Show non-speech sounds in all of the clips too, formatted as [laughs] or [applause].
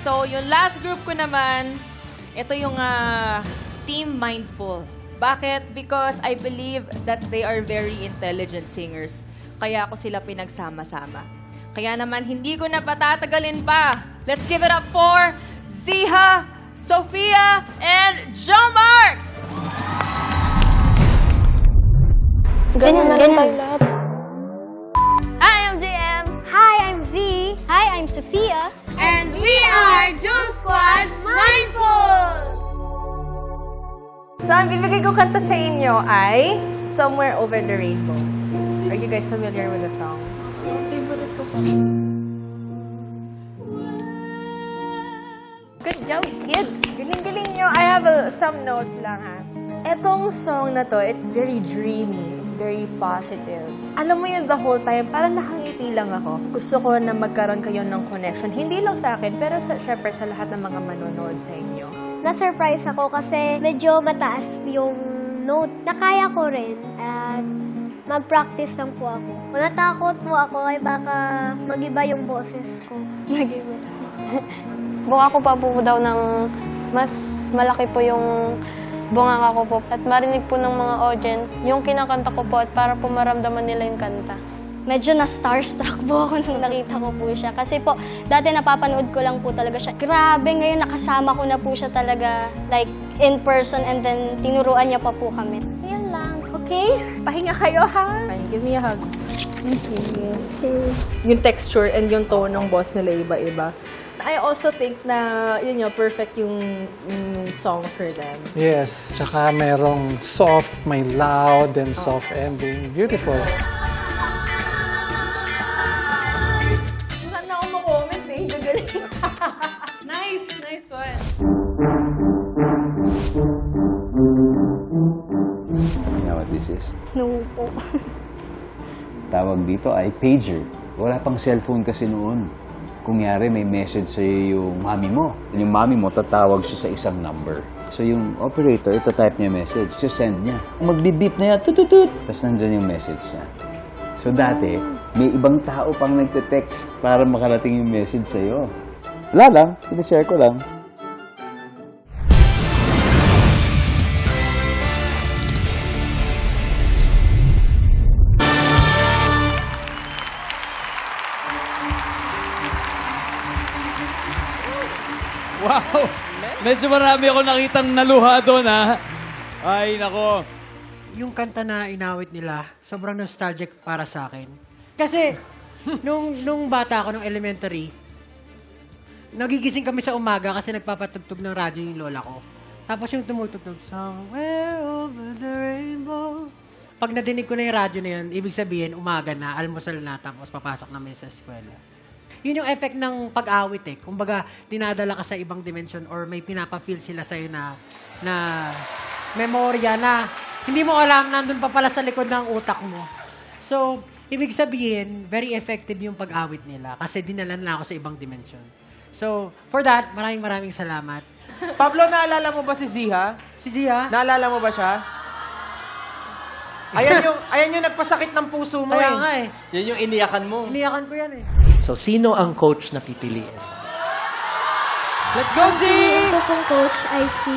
So, yung last group ko naman, ito yung ah, Team Mindful. Bakit? Because I believe that they are very intelligent singers. Kaya ako sila pinagsama-sama. Kaya naman, hindi ko na patatagalin pa. Let's give it up for Ziha, Sophia, and Joe Marks! Ganyan, ganyan. Hi, I'm JM. Hi, I'm Z. Hi, I'm Sophia. And we are Jewel Squad Mindful! So, ang bibigay ko kanta sa inyo ay Somewhere Over the Rainbow. Are you guys familiar with the song? Favorite ko Good job, kids! Galing-galing nyo. I have uh, some notes lang, ha? Etong song na to, it's very dreamy. It's very positive. Alam mo yun, the whole time, parang nakangiti lang ako. Gusto ko na magkaroon kayo ng connection. Hindi lang sa akin, pero sa, syempre sa lahat ng mga manonood sa inyo. Na-surprise ako kasi medyo mataas yung note na kaya ko rin. At mag-practice lang po ako. Natakot po ako ay baka magiba yung boses ko. [laughs] Magiba. bunga ko pa po daw ng mas malaki po yung bunganga ko po at marinig po ng mga audience yung kinakanta ko po at para po maramdaman nila yung kanta. medyo na starstruck po ako nung nakita ko po siya. Kasi po, dati napapanood ko lang po talaga siya. Grabe, ngayon nakasama ko na po siya talaga, like, in person and then tinuruan niya pa po kami. Yun lang. Okay? Pahinga kayo, ha? Fine, give me a hug. Yung texture and yung tone ng boss nila iba-iba. I also think na, yun yun, perfect yung, yung song for them. Yes, tsaka merong soft, may loud, and soft ending. Beautiful. Saan na ako ma-comment eh? Gagaling. [laughs] Nice, nice one. You know what this is? No po. [laughs] Tawag dito ay pager. Wala pang cellphone kasi noon. Kunyari may message sa yung mami mo. Yung mami mo, tatawag siya sa isang number. So yung operator, ito type niya message. send niya. Magbi-beep na yan, tututut. Tapos nandyan yung message niya. So dati, may ibang tao pang nagte-text para makarating yung message sa'yo. Wala lang, sinishare ko lang. Wow! Medyo marami ako nakitang naluha doon, ha? Ay, nako. yung kanta na inawit nila, sobrang nostalgic para sa akin. Kasi, [laughs] nung, nung bata ako, nung elementary, nagigising kami sa umaga kasi nagpapatugtog ng radyo yung lola ko. Tapos yung tumutugtog, Somewhere over the rainbow. Pag nadinig ko na yung radyo na yun, ibig sabihin, umaga na, almusal na, tapos papasok namin sa eskwela. Yun yung effect ng pag-awit eh. Kumbaga, dinadala ka sa ibang dimension or may pinapa-feel sila sa'yo na, na memorya na hindi mo alam, nandun pa pala sa likod ng utak mo. So, ibig sabihin, very effective yung pag-awit nila kasi dinala na ako sa ibang dimension. So, for that, maraming maraming salamat. [laughs] Pablo, naalala mo ba si Ziha? Si Zia, Naalala mo ba siya? Ayan yung, ayan yung nagpasakit ng puso mo kaya eh. nga eh. Yan yung iniyakan mo. Iniyakan ko yan eh. So, sino ang coach na pipiliin? Let's go, Z! Ito pong coach ay si,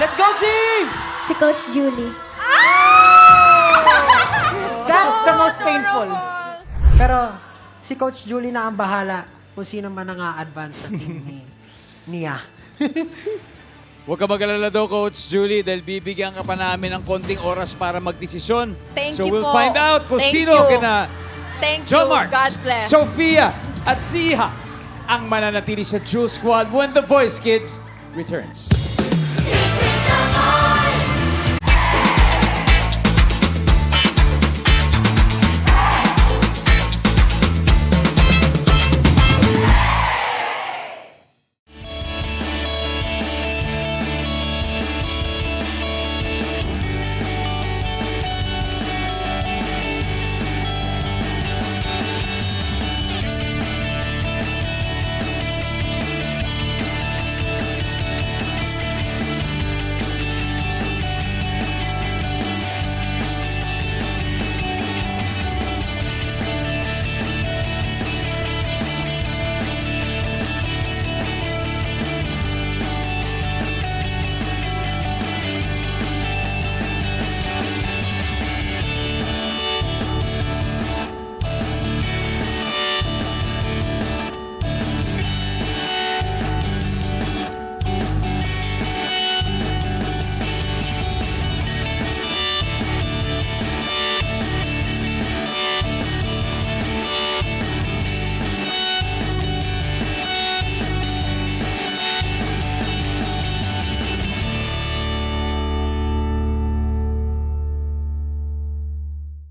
Let's go, Z! si Coach Julie. That's the most painful. Pero, si Coach Julie na ang bahala kung sino man ang a-advance sa team ni niya. [laughs] Huwag ka mag-alala daw, Coach Julie, dahil bibigyan ka pa namin ng konting oras para magdesisyon. Thank so you we'll po. find out kung Thank sino you. kina Thank John you. Marks, God bless. Sophia, at Siha ang mananatili sa Jewel Squad when The Voice Kids returns.